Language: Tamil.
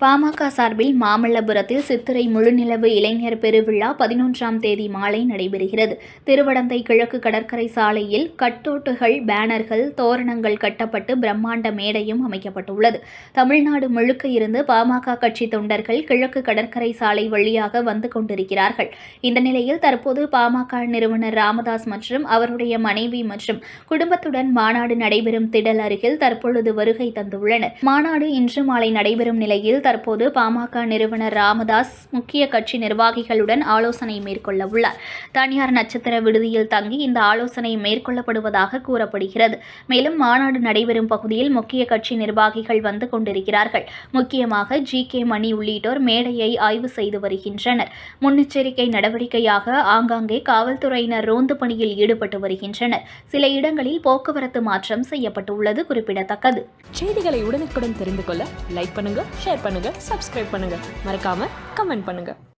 பாமக சார்பில் மாமல்லபுரத்தில் சித்திரை முழுநிலவு இளைஞர் பெருவிழா பதினொன்றாம் தேதி மாலை நடைபெறுகிறது. திருவடந்தை கிழக்கு கடற்கரை சாலையில் கட்டோட்டுகள் பேனர்கள் தோரணங்கள் கட்டப்பட்டு பிரம்மாண்ட மேடையும் அமைக்கப்பட்டுள்ளது. தமிழ்நாடு முழுக்க இருந்து பாமக கட்சி தொண்டர்கள் கிழக்கு கடற்கரை சாலை வழியாக வந்து கொண்டிருக்கிறார்கள். இந்த நிலையில் தற்போது பாமக நிறுவனர் ராமதாஸ் மற்றும் அவருடைய மனைவி மற்றும் குடும்பத்துடன் மாநாடு நடைபெறும் திடல் அருகில் தற்பொழுது வருகை தந்துள்ளனர். மாநாடு இன்று மாலை நடைபெறும் நிலையில் தற்போது பாமக நிறுவனர் ராமதாஸ் முக்கிய கட்சி நிர்வாகிகளுடன் ஆலோசனை மேற்கொள்ள உள்ளார் தனியார் நட்சத்திர விடுதியில் தங்கி இந்த ஆலோசனை மேற்கொள்ளப்படுவதாக கூறப்படுகிறது. மேலும் மாநாடு நடைபெறும் பகுதியில் முக்கிய கட்சி நிர்வாகிகள் வந்து கொண்டிருக்கிறார்கள். முக்கியமாக ஜி. கே. மணி உள்ளிட்டோர் மேடையை ஆய்வு செய்து வருகின்றனர். முன்னெச்சரிக்கை நடவடிக்கையாக ஆங்காங்கே காவல்துறையினர் ரோந்து பணியில் ஈடுபட்டு வருகின்றனர். சில இடங்களில் போக்குவரத்து மாற்றம் செய்யப்பட்டுள்ளது குறிப்பிடத்தக்கது. செய்திகளை உடனுக்குடன் தெரிந்து கொள்ள லைக் பண்ணுங்க ஷேர் பண்ணுங்க. சப்ஸ்கிரைப் பண்ணுங்க. மறக்காம கமெண்ட் பண்ணுங்க.